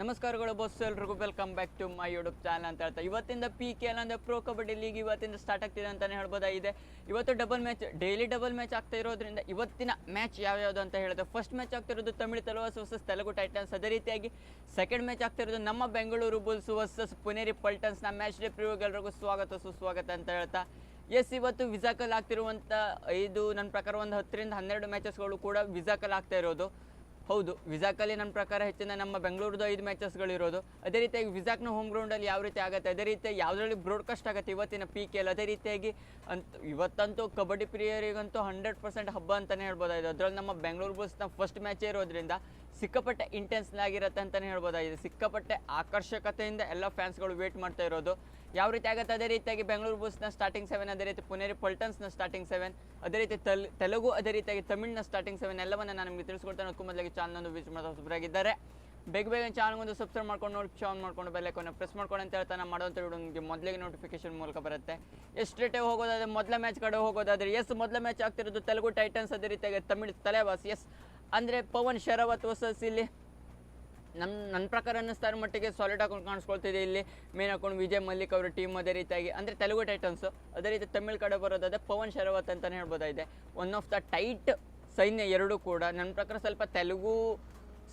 ನಮಸ್ಕಾರಗಳು ಬಸ್ ಎಲ್ರಿಗೂ welcome back to my YouTube channel ಅಂತ ಹೇಳ್ತಾ. ಇವತ್ತಿಂದ ಪಿ ಕೆ ಎಲ್ ಅಂದರೆ ಪ್ರೊ ಕಬಡ್ಡಿ ಲೀಗ್ ಇವತ್ತಿಂದ ಸ್ಟಾರ್ಟ್ ಆಗ್ತಿದೆ ಅಂತಲೇ ಹೇಳ್ಬೋದಾಗಿದೆ ಇವತ್ತು double match daily double match ಆಗ್ತಾ ಇರೋದ್ರಿಂದ ಇವತ್ತಿನ ಮ್ಯಾಚ್ ಯಾವ್ಯಾವುದು ಅಂತ ಹೇಳಿದ್ರೆ ಫಸ್ಟ್ ಮ್ಯಾಚ್ ಆಗ್ತಿರೋದು ತಮಿಳು ತಲವಾಸ್ ವರ್ಸಸ್ ತೆಲುಗು ಟೈಟನ್ಸ್ ಅದೇ ರೀತಿಯಾಗಿ. ಸೆಕೆಂಡ್ ಮ್ಯಾಚ್ ಆಗ್ತಿರೋದು ನಮ್ಮ ಬೆಂಗಳೂರು ಬುಲ್ಸ್ ವರ್ಸಸ್ ಪುನೇರಿ ಪಲ್ಟನ್ಸ್ನ ಮ್ಯಾಚ್ ಡೇ ಪ್ರಿವ್ಯೂಗೆಲ್ರಿಗೂ ಸ್ವಾಗತ, ಸುಸ್ವಾಗತ ಅಂತ ಹೇಳ್ತಾ. ಎಸ್ ಇವತ್ತು ವಿಸಾಕಲ್ ಆಗ್ತಿರುವಂಥ ಐದು ನನ್ನ ಪ್ರಕಾರ ಒಂದು ಹತ್ತರಿಂದ ಹನ್ನೆರಡು ಮ್ಯಾಚಸ್ಗಳು ಕೂಡ ವಿಸಾಕಲ್ ಆಗ್ತಾ ಇರೋದು. ಹೌದು, ವಿಸಾಕಲ್ಲಿ ನನ್ನ ಪ್ರಕಾರ ಹೆಚ್ಚಿನ ನಮ್ಮ ಬೆಂಗಳೂರದ ಐದು ಮ್ಯಾಚಸ್ಗಳಿರೋದು ಅದೇ ರೀತಿಯಾಗಿ ವಿಸಾಕ್ನ ಹೋಮ್ ಗ್ರೌಂಡಲ್ಲಿ ಯಾವ ರೀತಿ ಆಗುತ್ತೆ, ಅದೇ ರೀತಿ ಯಾವುದರಲ್ಲಿ ಬ್ರಾಡ್ಕಾಸ್ಟ್ ಆಗುತ್ತೆ ಇವತ್ತಿನ ಪಿ ಕೆ ಎಲ್ ಅದೇ ರೀತಿಯಾಗಿ ಅಂತ, ಇವತ್ತಂತೂ ಕಬಡ್ಡಿ ಪ್ರಿಯರಿಗಂತೂ ಹಂಡ್ರೆಡ್ ಪರ್ಸೆಂಟ್ ಹಬ್ಬ ಅಂತಲೇ ಹೇಳ್ಬೋದಾಗಿದೆ. ಅದರಲ್ಲಿ ನಮ್ಮ ಬೆಂಗಳೂರು ಬುಲ್ಸ್ನ ಫಸ್ಟ್ ಮ್ಯಾಚ್ ಇರೋದ್ರಿಂದ ಸಿಕ್ಕಾಪಟ್ಟೆ ಇಂಟೆನ್ಸ್ನಾಗಿರುತ್ತೆ ಅಂತಲೇ ಹೇಳ್ಬೋದಾಗಿದೆ. ಸಿಕ್ಕಾಪಟ್ಟೆ ಆಕರ್ಷಕತೆಯಿಂದ ಎಲ್ಲ ಫ್ಯಾನ್ಸ್ಗಳು ವೇಟ್ ಮಾಡ್ತಾ ಇರೋದು. ಯಾವ ರೀತಿ ಆಗುತ್ತೆ? ಅದೇ ರೀತಿಯಾಗಿ ಬೆಂಗಳೂರು ಬುಲ್ಸ್ನ ಸ್ಟಾರ್ಟಿಂಗ್ ಸೆವೆನ್ ಅದೇ ರೀತಿ ಪುನೇರಿ ಪಲ್ಟನ್ಸ್ನ ಸ್ಟಾರ್ಟಿಂಗ್ ಸೆವೆನ್ ಅದೇ ರೀತಿ ತಲ್, ತೆಲುಗು, ಅದೇ ರೀತಿಯಾಗಿ ತಮಿಳ್ನ ಸ್ಟಾರ್ಟಿಂಗ್ ಸೆವೆನ್ ಎಲ್ಲವನ್ನ ನಾನು ನಿಮಗೆ ತಿಳಿಸ್ಕೊಡ್ತೇನೆ. ಅದಕ್ಕೂ ಮೊದಲಿಗೆ ಚಾನಲ್ ವಿಸಿಟ್ ಮಾಡೋ ಹೊಸಬರಾಗಿದ್ದಾರೆ ಬೇಗ ಬೇಗ ಚಾನಲ್ ಒಂದು ಸಬ್ಸ್ಕ್ರೈಬ್ ಮಾಡ್ಕೊಂಡು ನೋಡಿ ಆನ್ ಮಾಡ್ಕೊಂಡು ಕೊನೆ ಪ್ರೆಸ್ ಮಾಡ್ಕೊಂಡು ಅಂತ ಹೇಳ್ತಾ ನಾನು ವಿಡಿಯೋ ನಿಮಗೆ ಮೊದಲಿಗೆ ನೋಟಿಫಿಕೇಶನ್ ಮೂಲಕ ಬರುತ್ತೆ. ಎಸ್ಟ್ರೇಟೇ ಹೋಗೋದಾದ್ರೆ ಮೊದಲ ಮ್ಯಾಚ್ ಕಡೆ ಹೋಗೋದಾದ್ರೆ ಎಸ್ ಮೊದಲ ಮ್ಯಾಚ್ ಆಗ್ತಿರೋದು ತೆಲುಗು ಟೈಟನ್ಸ್ ಅದೇ ರೀತಿಯಾಗಿ ತಮಿಳ್ ತಲೆವಾಸ್ ಎಸ್ ಅಂದರೆ ಪವನ್ ಶರಾವತ್ ವಸಸ್ ಇಲ್ಲಿ ನಮ್ಮ ನನ್ನ ಪ್ರಕಾರ ಅನ್ನಿಸ್ತಾ ಮಟ್ಟಿಗೆ ಸಾಲಿಡ್ ಹಾಕೊಂಡು ಕಾಣಿಸ್ಕೊಳ್ತಿದೆ ಇಲ್ಲಿ. ಮೇನ್ ಹಾಕೊಂಡು ವಿಜಯ್ ಮಲ್ಲಿಕ್ ಅವರ ಟೀಮ್ ಅದೇ ರೀತಿಯಾಗಿ, ಅಂದರೆ ತೆಲುಗು ಟೈಟನ್ಸು ಅದೇ ರೀತಿ ತಮಿಳ್ ಕಡೆ ಬರೋದಾದ್ರೆ ಪವನ್ ಶರವತ್ ಅಂತಲೇ ಹೇಳ್ಬೋದಾಗಿದೆ. ಒನ್ ಆಫ್ ದ ಟೈಟ್ ಸೈನ್ಯ ಎರಡೂ ಕೂಡ. ನನ್ನ ಪ್ರಕಾರ ಸ್ವಲ್ಪ ತೆಲುಗು,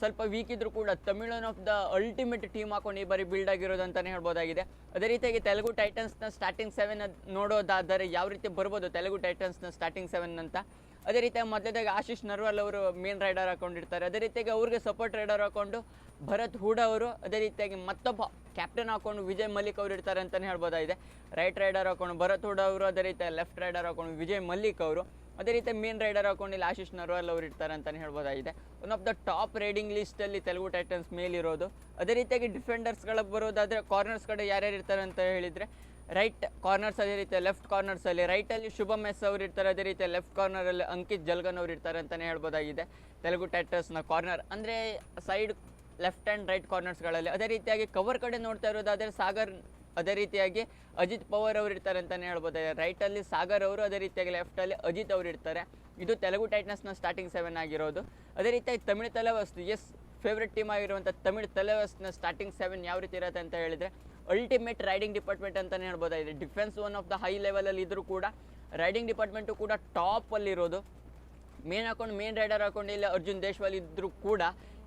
ಸ್ವಲ್ಪ ವೀಕ್ ಇದ್ದರೂ ಕೂಡ Tamil of the ultimate team ಹಾಕೊಂಡು ಈ ಬಾರಿ ಬಿಲ್ಡ್ ಆಗಿರೋದು ಅಂತಲೇ ಹೇಳ್ಬೋದಾಗಿದೆ. ಅದೇ ರೀತಿಯಾಗಿ ತೆಲುಗು ಟೈಟನ್ಸ್ನ ಸ್ಟಾರ್ಟಿಂಗ್ ಸೆವೆನ್ ನೋಡೋದಾದರೆ ಯಾವ ರೀತಿ ಬರ್ಬೋದು ತೆಲುಗು ಟೈಟನ್ಸ್ನ ಸ್ಟಾರ್ಟಿಂಗ್ ಸೆವೆನ್ ಅಂತ? ಅದೇ ರೀತಿಯಾಗಿ ಮೊದಲದಾಗ ಆಶೀಶ್ ನರ್ವಾಲ್ ಅವರು ಮೇನ್ ರೈಡರ್ ಹಾಕೊಂಡಿರ್ತಾರೆ. ಅದೇ ರೀತಿಯಾಗಿ ಅವ್ರಿಗೆ ಸಪೋರ್ಟ್ ರೈಡರ್ ಹಾಕೊಂಡು ಭರತ್ ಹೂಡ ಅವರು, ಅದೇ ರೀತಿಯಾಗಿ ಮತ್ತೊಬ್ಬ ಕ್ಯಾಪ್ಟನ್ ಹಾಕೊಂಡು ವಿಜಯ್ ಮಲ್ಲಿಕ್ ಅವರು ಇರ್ತಾರೆ ಅಂತಲೇ ಹೇಳ್ಬೋದಾಗಿದೆ. ರೈಟ್ ರೈಡರ್ ಹಾಕೊಂಡು ಭರತ್ ಹೂಡ ಅವರು, ಅದೇ ರೀತಿ ಲೆಫ್ಟ್ ರೈಡರ್ ಹಾಕೊಂಡು ವಿಜಯ್ ಮಲ್ಲಿಕ್ ಅವರು, ಅದೇ ರೀತಿ ಮೇನ್ ರೈಡರ್ ಹಾಕೊಂಡು ಇಲ್ಲಿ ಆಶೀಶ್ ನರ್ವಾಲ್ ಅವರು ಇರ್ತಾರೆ ಅಂತಲೇ ಹೇಳ್ಬೋದಾಗಿದೆ. One of the top raiding ಲಿಸ್ಟಲ್ಲಿ Telugu Titans ಮೇಲಿರೋದು. ಅದೇ ರೀತಿಯಾಗಿ ಡಿಫೆಂಡರ್ಸ್ಗಳ ಬರೋದಾದರೆ ಕಾರ್ನರ್ಸ್ ಕಡೆ ಯಾರ್ಯಾರು ಇರ್ತಾರೆ ಅಂತ ಹೇಳಿದರೆ ರೈಟ್ ಕಾರ್ನರ್ಸ್ ಅದೇ ರೀತಿ ಲೆಫ್ಟ್ ಕಾರ್ನರ್ಸಲ್ಲಿ ರೈಟಲ್ಲಿ ಶುಭಮ್ ಎಸ್ ಅವರು ಇರ್ತಾರೆ, ಅದೇ ರೀತಿ ಲೆಫ್ಟ್ ಕಾರ್ನರಲ್ಲಿ ಅಂಕಿತ್ ಜಲ್ಗನ್ ಅವರು ಇರ್ತಾರೆ ಅಂತಲೇ ಹೇಳ್ಬೋದಾಗಿದೆ. ತೆಲುಗು ಟೈಟರ್ಸ್ನ ಕಾರ್ನರ್ ಅಂದರೆ ಸೈಡ್ ಲೆಫ್ಟ್ ಆ್ಯಂಡ್ ರೈಟ್ ಕಾರ್ನರ್ಸ್ಗಳಲ್ಲಿ ಅದೇ ರೀತಿಯಾಗಿ ಕವರ್ ಕಡೆ ನೋಡ್ತಾ ಇರೋದಾದರೆ ಸಾಗರ್, ಅದೇ ರೀತಿಯಾಗಿ ಅಜಿತ್ ಪವರ್ ಅವರು ಇರ್ತಾರೆ ಅಂತಲೇ ಹೇಳ್ಬೋದಾಗಿದೆ. ರೈಟಲ್ಲಿ ಸಾಗರ್ ಅವರು, ಅದೇ ರೀತಿಯಾಗಿ ಲೆಫ್ಟಲ್ಲಿ ಅಜಿತ್ ಅವರು ಇರ್ತಾರೆ. ಇದು ತೆಲುಗು ಟೈಟನ್ಸ್ನ ಸ್ಟಾರ್ಟಿಂಗ್ ಸೆವೆನ್ ಆಗಿರೋದು. ಅದೇ ರೀತಿಯಾಗಿ ತಮಿಳು ತಲೆವಸ್ತು ಎಸ್ ಫೇವ್ರೆಟ್ ಟೀಮ್ ಆಗಿರುವಂಥ ತಮಿಳು ತಲೆವಸ್ನ ಸ್ಟಾರ್ಟಿಂಗ್ ಸೆವೆನ್ ಯಾವ ರೀತಿ ಇರುತ್ತೆ ಅಂತ ಹೇಳಿದರೆ ಅಲ್ಟಿಮೇಟ್ ರೈಡಿಂಗ್ ಡಿಪಾರ್ಟ್ಮೆಂಟ್ ಅಂತಲೇ ಹೇಳ್ಬೋದಾಗಿದೆ. Defence one of the high ಲೆವೆಲಲ್ಲಿ ಇದ್ದರೂ ಕೂಡ ರೈಡಿಂಗ್ ಡಿಪಾರ್ಟ್ಮೆಂಟು ಕೂಡ ಟಾಪಲ್ಲಿರೋದು ಮೇನ್ ಹಾಕೊಂಡು ಮೇನ್ ರೈಡರ್ ಹಾಕೊಂಡು ಇಲ್ಲ ಅರ್ಜುನ್ ದೇಶ್ವಾಲ್ ಇದ್ದರೂ ಕೂಡ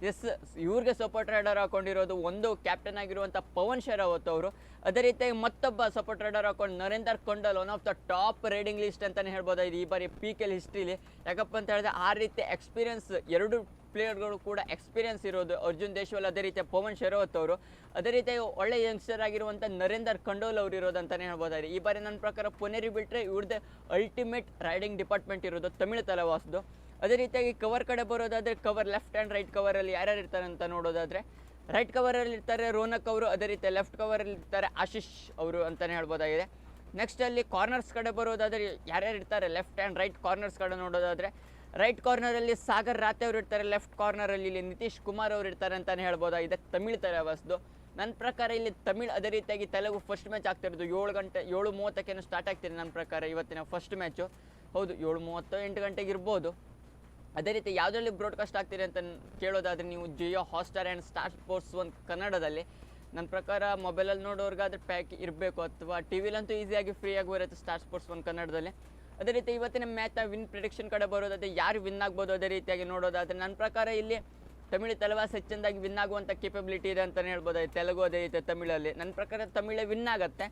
ಎಸ್ ಇವ್ರಿಗೆ ಸಪೋರ್ಟ್ ರೈಡರ್ ಹಾಕೊಂಡಿರೋದು ಒಂದು ಕ್ಯಾಪ್ಟನ್ ಆಗಿರುವಂಥ ಪವನ್ ಶರಾವತ್ ಅವರು. ಅದೇ ರೀತಿಯಾಗಿ ಮತ್ತೊಬ್ಬ ಸಪೋರ್ಟ್ ರೈಡರ್ ಹಾಕೊಂಡು Narender Kandola one of the top raiding list ಅಂತಲೇ ಹೇಳ್ಬೋದಾಗಿದೆ ಈ ಬಾರಿ ಪಿ ಕೆಲ್ ಹಿಸ್ಟ್ರಿಲಿ ಯಾಕಪ್ಪ ಅಂತ ಹೇಳಿದ್ರೆ ಆ ರೀತಿ ಎಕ್ಸ್ಪೀರಿಯನ್ಸ್ ಎರಡು ಪ್ಲೇಯರ್ಗಳು ಕೂಡ ಎಕ್ಸ್ಪೀರಿಯನ್ಸ್ ಇರೋದು. ಅರ್ಜುನ್ ದೇಶ್ವಾಲ್ ಅದೇ ರೀತಿ ಪವನ್ ಶೆರಾವತ್ ಅವರು. ಅದೇ ರೀತಿ ಒಳ್ಳೆ ಯಂಗ್ಸ್ಟರ್ ಆಗಿರುವಂಥ ನರೇಂದರ್ ಖಂಡೋಲ್ ಅವರು ಇರೋದು ಅಂತಲೇ ಹೇಳ್ಬೋದಾಗಿದೆ ಈ ಬಾರಿ ನನ್ನ ಪ್ರಕಾರ ಪುನೇರಿ ಬಿಟ್ಟರೆ ಇವ್ರದ್ದೇ ಅಲ್ಟಿಮೇಟ್ ರೈಡಿಂಗ್ ಡಿಪಾರ್ಟ್ಮೆಂಟ್ ಇರೋದು ತಮಿಳು ತಲೆವಾಸದು. ಅದೇ ರೀತಿಯಾಗಿ ಕವರ್ ಕಡೆ ಬರೋದಾದರೆ ಕವರ್ ಲೆಫ್ಟ್ ಆ್ಯಂಡ್ ರೈಟ್ ಕವರಲ್ಲಿ ಯಾರ್ಯಾರು ಇರ್ತಾರೆ ಅಂತ ನೋಡೋದಾದರೆ. ರೈಟ್ ಕವರಲ್ಲಿ ಇರ್ತಾರೆ ರೋನಕ್ ಅವರು, ಅದೇ ರೀತಿ ಲೆಫ್ಟ್ ಕವರಲ್ಲಿ ಇರ್ತಾರೆ ಆಶೀಶ್ ಅವರು ಅಂತಲೇ ಹೇಳ್ಬೋದಾಗಿದೆ. ನೆಕ್ಸ್ಟ್ ಅಲ್ಲಿ ಕಾರ್ನರ್ಸ್ ಕಡೆ ಬರೋದಾದರೆ ಯಾರ್ಯಾರು ಇರ್ತಾರೆ ಲೆಫ್ಟ್ ಆ್ಯಂಡ್ ರೈಟ್ ಕಾರ್ನರ್ಸ್ ಕಡೆ ನೋಡೋದಾದರೆ ರೈಟ್ ಕಾರ್ನರಲ್ಲಿ ಸಾಗರ್ ರಾತೆ ಅವರು ಇರ್ತಾರೆ, ಲೆಫ್ಟ್ ಕಾರ್ನರಲ್ಲಿ ಇಲ್ಲಿ ನಿತೀಶ್ ಕುಮಾರ್ ಅವರು ಇರ್ತಾರೆ ಅಂತಲೇ ಹೇಳ್ಬೋದು? ಇದಕ್ಕೆ ತಮಿಳ್ ತಲೆವಾಸ್ದು ನನ್ನ ಪ್ರಕಾರ ಇಲ್ಲಿ ತಮಿಳ್ ಅದೇ ರೀತಿಯಾಗಿ ತೆಲುಗು ಫಸ್ಟ್ ಮ್ಯಾಚ್ ಆಗ್ತಿರೋದು ಏಳು ಗಂಟೆ, ಏಳು ಮೂವತ್ತಕ್ಕೇನು ಸ್ಟಾರ್ಟ್ ಆಗ್ತಿದೆ ನನ್ನ ಪ್ರಕಾರ ಇವತ್ತಿನ ಫಸ್ಟ್ ಮ್ಯಾಚು ಹೌದು, ಏಳು ಮೂವತ್ತು ಎಂಟು ಗಂಟೆಗೆ ಇರ್ಬೋದು. ಅದೇ ರೀತಿ ಯಾವುದರಲ್ಲಿ ಬ್ರಾಡ್ಕಾಸ್ಟ್ ಆಗ್ತಿದೆ ಅಂತ ಕೇಳೋದಾದರೆ ಕೇಳೋದಾದ್ರೆ ನೀವು Jio Hotstar and Star Sports ಒಂದು ಕನ್ನಡದಲ್ಲಿ. ನನ್ನ ಪ್ರಕಾರ ಮೊಬೈಲಲ್ಲಿ ನೋಡೋರ್ಗಾದ್ರೆ ಪ್ಯಾಕ್ ಇರಬೇಕು ಅಥವಾ ಟಿ ವಿಲಂತೂ ಈಸಿಯಾಗಿ ಫ್ರೀಯಾಗಿ ಬರುತ್ತೆ ಸ್ಟಾರ್ ಸ್ಪೋರ್ಟ್ಸ್ ಒಂದು ಕನ್ನಡದಲ್ಲಿ. ಅದೇ ರೀತಿ ಇವತ್ತಿನ ಮ್ಯಾಚ್ನ ವಿನ್ ಪ್ರಿಡಿಕ್ಷನ್ ಕಡೆ ಬರೋದಾದ್ರೆ ಯಾರು ವಿನ್ ಆಗ್ಬೋದು ಅದೇ ರೀತಿಯಾಗಿ ನೋಡೋದಾದರೆ ನನ್ನ ಪ್ರಕಾರ ಇಲ್ಲಿ ತಮಿಳು ತಲವಾಸ್ ಹೆಚ್ಚಿನದಾಗಿ ವಿನ್ ಆಗುವಂಥ ಕೇಪಬಿಲಿಟಿ ಇದೆ ಅಂತಲೇ ಹೇಳ್ಬೋದು ತೆಲುಗು ಅದೇ ರೀತಿ ತಮಿಳಲ್ಲಿ. ನನ್ನ ಪ್ರಕಾರ ತಮಿಳೇ ವಿನ್ ಆಗುತ್ತೆ.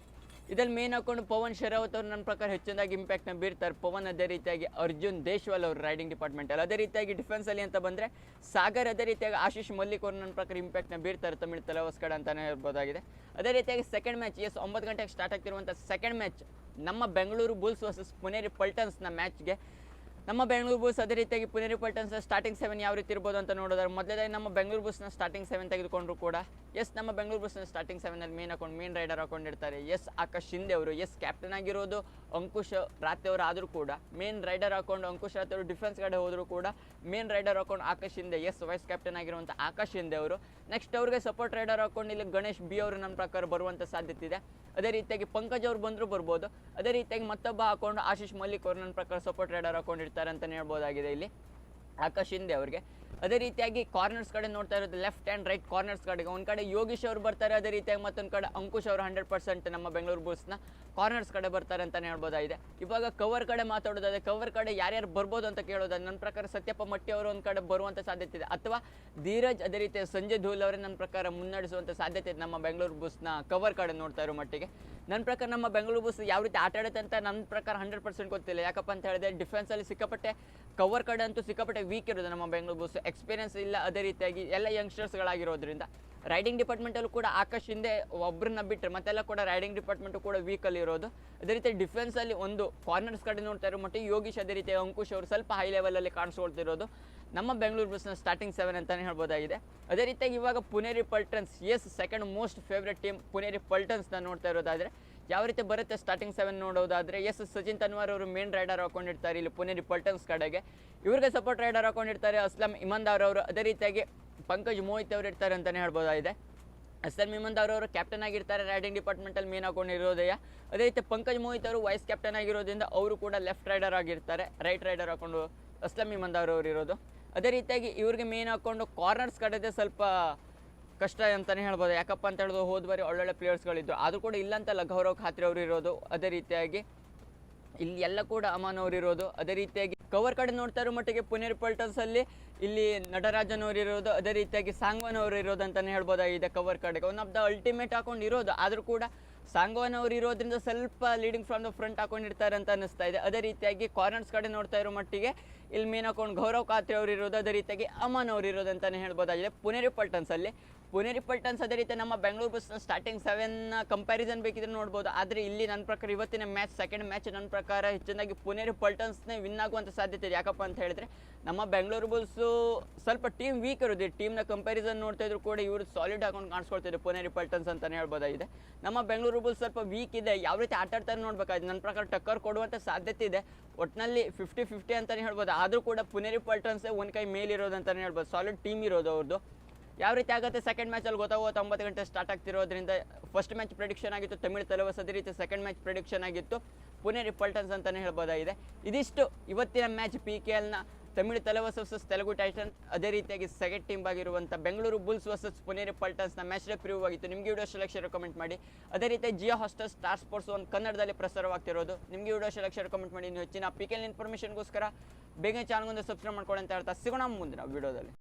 ಇದ್ರಲ್ಲಿ ಮೇನ್ ಹಾಕೊಂಡು ಪವನ್ ಶೆರಾವತ್ ಅವರು ನನ್ನ ಪ್ರಕಾರ ಹೆಚ್ಚಿನದಾಗಿ ಇಂಪ್ಯಾಕ್ಟ್ನ ಬೀರ್ತಾರೆ. ಪವನ್ ಅದೇ ರೀತಿಯಾಗಿ ಅರ್ಜುನ್ ದೇಶ್ವಾಲ್ ಅವರು ರೈಡಿಂಗ್ ಡಿಪಾರ್ಟ್ಮೆಂಟಲ್ಲಿ ಅದೇ ರೀತಿಯಾಗಿ ಡಿಫೆನ್ಸಲ್ಲಿ ಅಂತ ಬಂದರೆ ಸಾಗರ್ ಅದೇ ರೀತಿಯಾಗಿ ಆಶೀಶ್ ಮಲ್ಲಿಕ್ ಅವರು ನನ್ನ ಪ್ರಕಾರ ಇಂಪ್ಯಾಕ್ಟ್ನ ಬೀರ್ತಾರೆ. ತಮಿಳ್ ತಲೆವಸ್ಕಡ ಅಂತಲೇ ಹೇಳ್ಬೋದಾಗಿದೆ. ಅದೇ ರೀತಿಯಾಗಿ ಸೆಕೆಂಡ್ ಮ್ಯಾಚ್ ಎಸ್ ಒಂಬತ್ತು ಗಂಟೆಗೆ ಸ್ಟಾರ್ಟ್ ಆಗ್ತಿರುವಂಥ ಸೆಕೆಂಡ್ ಮ್ಯಾಚ್ ನಮ್ಮ ಬೆಂಗಳೂರು ಬುಲ್ಸ್ ವರ್ಸಸ್ ಪುನೇರಿ ಪಲ್ಟನ್ಸ್ನ ಮ್ಯಾಚ್ಗೆ ನಮ್ಮ ಬೆಂಗಳೂರು ಬುಲ್ಸ್ ಅದೇ ರೀತಿಯಾಗಿ ಪುನೇರಿ ಪಲ್ಟನ್ಸ್ ಸ್ಟಾರ್ಟಿಂಗ್ ಸೆವೆನ್ ಯಾವ ರೀತಿ ಇರ್ಬೋದು ಅಂತ ನೋಡೋದಾದ್ರೆ ಮೊದಲೇದಾಗಿ ನಮ್ಮ ಬೆಂಗಳೂರು ಬುಲ್ಸ್ನ ಸ್ಟಾರ್ಟಿಂಗ್ ಸೆವೆನ್ ತೆಗೆದುಕೊಂಡ್ರು ಕೂಡ ಎಸ್ ನಮ್ಮ ಬೆಂಗಳೂರು ಬುಲ್ಸ್ನ ಸ್ಟಾರ್ಟಿಂಗ್ ಸೆವೆನಲ್ಲಿ ಮೇನ್ ಹಾಕೊಂಡು ಮೇನ್ ರೈಡರ್ ಹಾಕೊಂಡಿರ್ತಾರೆ. ಎಸ್ ಆಕಾಶ್ ಶಿಂದೆ ಅವರು ಎಸ್ ಕ್ಯಾಪ್ಟನ್ ಆಗಿರೋದು ಅಂಕುಶ್ ರಾತೆ ಅವರು ಆದರೂ ಕೂಡ ಮೇನ್ ರೈಡರ್ ಹಾಕೊಂಡು ಅಂಕುಶ್ ರಾತೆ ಅವರು ಡಿಫೆನ್ಸ್ ಕಡೆ ಹೋದರೂ ಕೂಡ ಮೇನ್ ರೈಡರ್ ಹಾಕೊಂಡು Akash Shinde as vice captain ಆಗಿರುವಂಥ ಆಕಾಶ್ ಶಿಂದೆ ಅವರು. ನೆಕ್ಸ್ಟ್ ಅವ್ರಿಗೆ ಸಪೋರ್ಟ್ ರೈಡರ್ ಹಾಕೊಂಡು ಇಲ್ಲಿ ಗಣೇಶ್ ಬಿ ಅವರು ನನ್ನ ಪ್ರಕಾರ ಬರುವಂಥ ಸಾಧ್ಯತೆ ಇದೆ. ಅದೇ ರೀತಿಯಾಗಿ ಪಂಕಜ್ ಅವರು ಬಂದರೂ ಬರ್ಬೋದು. ಅದೇ ರೀತಿಯಾಗಿ ಮತ್ತೊಬ್ಬ ಹಾಕೊಂಡು ಆಶೀಶ್ ಮಲ್ಲಿಕ್ ಅವರು ನನ್ನ ಪ್ರಕಾರ ಸಪೋರ್ಟ್ ರೈಡರ್ ಹಾಕೊಂಡಿರ್ತಾರೆ. ಅಂತಲೇ ಹೇಳ್ಬೋದಾಗಿದೆ ಇಲ್ಲಿ. ಆಕಾಶ್ ಹಿಂದೆ ಅವ್ರಿಗೆ. ಅದೇ ರೀತಿಯಾಗಿ ಕಾರ್ನರ್ಸ್ ಕಡೆ ನೋಡ್ತಾ ಇರೋದು ಲೆಫ್ಟ್ ಆ್ಯಂಡ್ ರೈಟ್ ಕಾರ್ನರ್ಸ್ ಕಡೆಗೆ ಒಂದು ಕಡೆ ಯೋಗೀಶ್ ಅವರು ಬರ್ತಾರೆ, ಅದೇ ರೀತಿಯಾಗಿ ಮತ್ತೊಂದು ಕಡೆ ಅಂಕುಶ್ ಅವರು ಹಂಡ್ರೆಡ್ ಪರ್ಸೆಂಟ್ ನಮ್ಮ ಬೆಂಗಳೂರು ಬುಲ್ಸ್ನ ಕಾರ್ನರ್ಸ್ ಕಡೆ ಬರ್ತಾರೆ ಅಂತಲೇ ಹೇಳ್ಬೋದಾಗಿದೆ. ಇವಾಗ ಕವರ್ ಕಡೆ ಮಾತಾಡೋದಾದ್ರೆ ಕವರ್ ಕಡೆ ಯಾರ್ಯಾರು ಬರ್ಬೋದು ಅಂತ ಕೇಳೋದಾದ್ರೆ ನನ್ನ ಪ್ರಕಾರ ಸತ್ಯಪ್ಪ ಮಟ್ಟಿ ಅವರು ಒಂದು ಕಡೆ ಬರುವಂಥ ಸಾಧ್ಯತೆ ಇದೆ. ಅಥವಾ ಧೀರಜ್ ಅದೇ ರೀತಿ ಸಂಜಯ್ ಧೂಲ್ ಅವರೇ ನನ್ನ ಪ್ರಕಾರ ಮುನ್ನಡೆಸುವಂಥ ಸಾಧ್ಯತೆ ಇದೆ ನಮ್ಮ ಬೆಂಗಳೂರು ಬುಲ್ಸ್ನ ಕವರ್ ಕಡೆ ನೋಡ್ತಾ ಇರೋ ಮಟ್ಟಿಗೆ. ನನ್ನ ಪ್ರಕಾರ ನಮ್ಮ ಬೆಂಗಳೂರು ಬಸ್ ಯಾವ ರೀತಿ ಆಟ ಆಡುತ್ತೆ ಅಂತ ನನ್ನ ಪ್ರಕಾರ ಹಂಡ್ರೆಡ್ ಪರ್ಸೆಂಟ್ ಗೊತ್ತಿಲ್ಲ. ಯಾಕಪ್ಪ ಅಂತ ಹೇಳಿದ್ರೆ ಡಿಫೆನ್ಸಲ್ಲಿ ಸಿಕ್ಕಾಪಟ್ಟೆ ಕವರ್ ಕಡೆ ಅಂತೂ ಸಿಕ್ಕಾಪಟ್ಟೆ ವೀಕ್ ಇರೋದು ನಮ್ಮ ಬೆಂಗಳೂರು ಬಸ್. ಎಕ್ಸ್ಪೀರಿಯನ್ಸ್ ಇಲ್ಲ ಅದೇ ರೀತಿಯಾಗಿ ಎಲ್ಲ ಯಂಗ್ಸ್ಟರ್ಸ್ಗಳಾಗಿರೋದ್ರಿಂದ ರೈಡಿಂಗ್ ಡಿಪಾರ್ಟ್ಮೆಂಟಲ್ಲೂ ಕೂಡ ಆಕಾಶ್ ಹಿಂದೆ ಒಬ್ಬರನ್ನ ಬಿಟ್ಟರೆ ಮತ್ತೆಲ್ಲ ಕೂಡ ರೈಡಿಂಗ್ ಡಿಪಾರ್ಟ್ಮೆಂಟು ಕೂಡ ವೀಕಲ್ಲಿ ಇರೋದು. ಅದೇ ರೀತಿ ಡಿಫೆನ್ಸಲ್ಲಿ ಒಂದು ಕಾರ್ನರ್ಸ್ ಕಡೆ ನೋಡ್ತಾ ಇರೋ ಮಟ್ಟಿಗೆ ಯೋಗೀಶ್ ಅದೇ ರೀತಿ ಅಂಕುಶ್ ಅವರು ಸ್ವಲ್ಪ ಹೈ ಲೆವೆಲಲ್ಲಿ ಕಾಣಿಸ್ಕೊಳ್ತಿರೋದು. ನಮ್ಮ ಬೆಂಗಳೂರು ಬಸ್ನ ಸ್ಟಾರ್ಟಿಂಗ್ ಸೆವೆನ್ ಅಂತಲೇ ಹೇಳ್ಬೋದಾಗಿದೆ. ಅದೇ ರೀತಿಯಾಗಿ ಇವಾಗ Puneri Paltans yes second most favourite team Puneri ಪಲ್ಟನ್ಸ್ನ ನೋಡ್ತಾ ಇರೋದಾದರೆ, ಯಾವ ರೀತಿ ಬರುತ್ತೆ ಸ್ಟಾರ್ಟಿಂಗ್ ಸೆವೆನ್ ನೋಡೋದಾದರೆ ಎಸ್ ಸಚಿನ್ ತನ್ವಾರ್ ಅವರು ಮೇನ್ ರೈಡರ್ ಹಾಕೊಂಡಿರ್ತಾರೆ ಇಲ್ಲಿ ಪುನೇರಿ ಪಲ್ಟನ್ಸ್ ಕಡೆಗೆ. ಇವ್ರಿಗೆ ಸಪೋರ್ಟ್ ರೈಡರ್ ಹಾಕೊಂಡಿರ್ತಾರೆ ಅಸ್ಲಂ ಇಮಾನ್ದಾರ್ ಅವರು ಅದೇ ರೀತಿಯಾಗಿ ಪಂಕಜ್ ಮೋಹಿತ್ ಅವರು ಇರ್ತಾರೆ ಅಂತಲೇ ಹೇಳ್ಬೋದಾಗಿದೆ. ಅಸ್ಲಂ ಇಮಂದಾರ್ ಅವರು ಕ್ಯಾಪ್ಟನ್ ಆಗಿರ್ತಾರೆ ರೈಡಿಂಗ್ ಡಿಪಾರ್ಟ್ಮೆಂಟಲ್ಲಿ ಮೇನ್ ಹಾಕೊಂಡಿರೋದೆಯ. ಅದೇ ರೀತಿ ಪಂಕಜ್ ಮೋಹಿತ್ ಅವರು ವೈಸ್ ಕ್ಯಾಪ್ಟನ್ ಆಗಿರೋದ್ರಿಂದ ಅವರು ಕೂಡ ಲೆಫ್ಟ್ ರೈಡರ್ ಆಗಿರ್ತಾರೆ ರೈಟ್ ರೈಡರ್ ಹಾಕೊಂಡು ಅಸ್ಲಂ ಇಮಂದ್ ಅವರು ಇರೋದು. ಅದೇ ರೀತಿಯಾಗಿ ಇವ್ರಿಗೆ ಮೇನ್ ಹಾಕೊಂಡು ಕಾರ್ನರ್ಸ್ ಕಡೆದೇ ಸ್ವಲ್ಪ ಕಷ್ಟ ಅಂತಲೇ ಹೇಳ್ಬೋದು. ಯಾಕಪ್ಪ ಅಂತ ಹೇಳಿದ್ರೆ ಹೋದ ಬಾರಿ ಒಳ್ಳೊಳ್ಳೆ ಪ್ಲೇಯರ್ಸ್ಗಳಿದ್ದು ಆದರೂ ಕೂಡ ಇಲ್ಲಂತಲ್ಲ ಗೌರವ್ ಖಾತ್ರಿ ಅವರು ಇರೋದು. ಅದೇ ರೀತಿಯಾಗಿ ಇಲ್ಲಿ ಎಲ್ಲ ಕೂಡ ಅಮಾನ್ ಅವರು ಇರೋದು. ಅದೇ ರೀತಿಯಾಗಿ ಕವರ್ ಕಡೆ ನೋಡ್ತಾ ಇರೋ ಮಟ್ಟಿಗೆ ಪುನೇರ್ ಪಲ್ಟನ್ಸ್ ಅಲ್ಲಿ ಇಲ್ಲಿ ನಟರಾಜನ್ ಅವರು ಇರೋದು. ಅದೇ ರೀತಿಯಾಗಿ ಸಾಂಗ್ವನ್ ಅವರು ಇರೋದು ಅಂತಾನೆ ಹೇಳ್ಬೋದಾಗಿದೆ ಕವರ್ ಕಡೆಗೆ. ಒನ್ ಆಫ್ ದ ಅಲ್ಟಿಮೇಟ್ ಹಾಕೊಂಡು ಇರೋದು. ಆದರೂ ಕೂಡ ಸಾಂಗ್ವನ್ ಅವರು ಇರೋದ್ರಿಂದ ಸ್ವಲ್ಪ ಲೀಡಿಂಗ್ ಫ್ರಮ್ ದ ಫ್ರಂಟ್ ಹಾಕೊಂಡಿರ್ತಾರೆ ಅಂತ ಅನಿಸ್ತಾ ಇದೆ. ಅದೇ ರೀತಿಯಾಗಿ ಕಾರ್ನರ್ಸ್ ಕಡೆ ನೋಡ್ತಾ ಇರೋ ಮಟ್ಟಿಗೆ ಇಲ್ಲಿ ಮೇನ್ ಹಾಕೊಂಡು ಗೌರವ್ ಖಾತ್ರಿ ಅವ್ರು ಇರೋದು ಅದೇ ರೀತಿಯಾಗಿ ಅಮನ್ ಅವ್ರು ಇರೋದು ಅಂತಲೇ ಹೇಳ್ಬೋದಾಗಿದೆ. ಪುನೇರಿ ಪಲ್ಟನ್ಸ್ ಅಲ್ಲಿ. ಪುನೇರಿ ಪಲ್ಟನ್ಸ್ ಅದೇ ರೀತಿ ನಮ್ಮ ಬೆಂಗಳೂರು ಬಸ್ನ ಸ್ಟಾರ್ಟಿಂಗ್ ಸೆವೆನ್ ಕಂಪ್ಯಾರಿಸನ್ ಬೇಕಿದ್ರೆ ನೋಡ್ಬೋದು. ಆದರೆ ಇಲ್ಲಿ ನನ್ನ ಪ್ರಕಾರ ಇವತ್ತಿನ ಮ್ಯಾಚ್ ಸೆಕೆಂಡ್ ಮ್ಯಾಚ್ ನನ್ನ ಪ್ರಕಾರ ಹೆಚ್ಚಿನಾಗಿ ಪುನೇರಿ ಪಲ್ಟನ್ಸ್ನೇ ವಿನ್ ಆಗುವಂಥ ಸಾಧ್ಯತೆ ಇದೆ. ಯಾಕಪ್ಪ ಅಂತ ಹೇಳಿದ್ರೆ, ನಮ್ಮ ಬೆಂಗಳೂರು ಬುಲ್ಸು ಸ್ವಲ್ಪ ಟೀಮ್ ವೀಕ್ ಇರೋದು ಟೀಮ್ನ ಕಂಪ್ಯಾರಿಸನ್ ನೋಡ್ತಾ ಇದ್ರು ಕೂಡ ಇವರು ಸಾಲಿಡ್ ಹಾಕೊಂಡು ಕಾಣಿಸ್ಕೊಳ್ತಿದ್ರು ಪುನೇರಿ ಪಲ್ಟನ್ಸ್ ಅಂತಲೇ ಹೇಳ್ಬೋದಾಗಿದೆ. ನಮ್ಮ ಬೆಂಗಳೂರು ಬುಲ್ಸ್ ಸ್ವಲ್ಪ ವೀಕ್ ಇದೆ. ಯಾವ ರೀತಿ ಆಟಾಡ್ತಾರೆ ನೋಡ್ಬೇಕಾಗಿದೆ ನನ್ನ ಪ್ರಕಾರ ಟಕ್ಕರ್ ಕೊಡುವಂಥ ಸಾಧ್ಯತೆ ಇದೆ. ಒಟ್ಟಿನಲ್ಲಿ ಫಿಫ್ಟಿ ಫಿಫ್ಟಿ ಅಂತಲೇ ಹೇಳ್ಬೋದು. ಆದರೂ ಕೂಡ ಪುನೇರಿ ಪಲ್ಟನ್ಸೇ ಒಂದು ಕೈ ಮೇಲಿರೋದು ಅಂತಲೇ ಹೇಳ್ಬೋದು. ಸಾಲಿಡ್ ಟೀಮ್ ಇರೋದು ಅವ್ರದ್ದು ಯಾವ ರೀತಿ ಆಗುತ್ತೆ ಸೆಕೆಂಡ್ ಮ್ಯಾಚಲ್ಲಿ ಗೊತ್ತಾಗುತ್ತೆ ಒಂಬತ್ತು ಗಂಟೆ ಸ್ಟಾರ್ಟ್ ಆಗ್ತಿರೋದ್ರಿಂದ ಫಸ್ಟ್ ಮ್ಯಾಚ್ ಪ್ರಿಡಿಕ್ಷನ್ ಆಗಿತ್ತು, ತಮಿಳು ತಲವಸ್ ಅದೇ ರೀತಿ ಸೆಕೆಂಡ್ ಮ್ಯಾಚ್ ಪ್ರಿಡಿಕ್ಷನ್ ಆಗಿತ್ತು. ಪುನೇರಿ ಪಲ್ಟನ್ಸ್ ಅಂತಲೇ ಹೇಳ್ಬೋದಾಗಿದೆ. ಇದಿಷ್ಟು ಇವತ್ತಿನ ಮ್ಯಾಚ್ ಪಿ ಕೆ ಎಲ್ನ ತಮಿಳು ತಲವಸ್ ವರ್ಸಸ್ ತೆಲುಗು ಟೈಟನ್ ಅದೇ ರೀತಿಯಾಗಿ ಸೆಕೆಂಡ್ ಟೀಮ್ ಆಗಿರುವಂಥ ಬೆಂಗಳೂರು ಬುಲ್ಸ್ ವರ್ಸಸ್ ಪುನೇರಿ ಪಲ್ಟನ್ಸ್ನ ಮ್ಯಾಚ್ ಪ್ರಿವ್ಯೂ ಆಗಿತ್ತು. ನಿಮಗೆ ವಿಡಿಯೋ ಸೆಲೆಕ್ಷನ್ ಕಮೆಂಟ್ ಮಾಡಿ. ಅದೇ ರೀತಿ ಜಿಯೋ ಹಾಸ್ಟೆಲ್ ಸ್ಟಾರ್ ಸ್ಪೋರ್ಟ್ಸ್ ಒಂದು ಕನ್ನಡದಲ್ಲಿ ಪ್ರಸಾರವಾಗ್ತಿರೋದು. ನಿಮಗೆ ವಿಡಿಯೋ ಸೆಲೆಕ್ಷನ್ ಕಮೆಂಟ್ ಮಾಡಿ. ಇನ್ನು ಹೆಚ್ಚಿನ ಪಿ ಕೆಲ್ ಇನ್ಫಾರ್ಮೇಷನ್ಗೋಸ್ಕರ ಬೇಗ ಚಾನಲ್ಗೊಂದು ಸಬ್ಸ್ಕ್ರೈಬ್ ಮಾಡ್ಕೊಳ್ಳಿ ಅಂತ ಹೇಳ್ತಾ ಸಿಗೋಣ ಮುಂದಿನ ವಿಡಿಯೋದಲ್ಲಿ.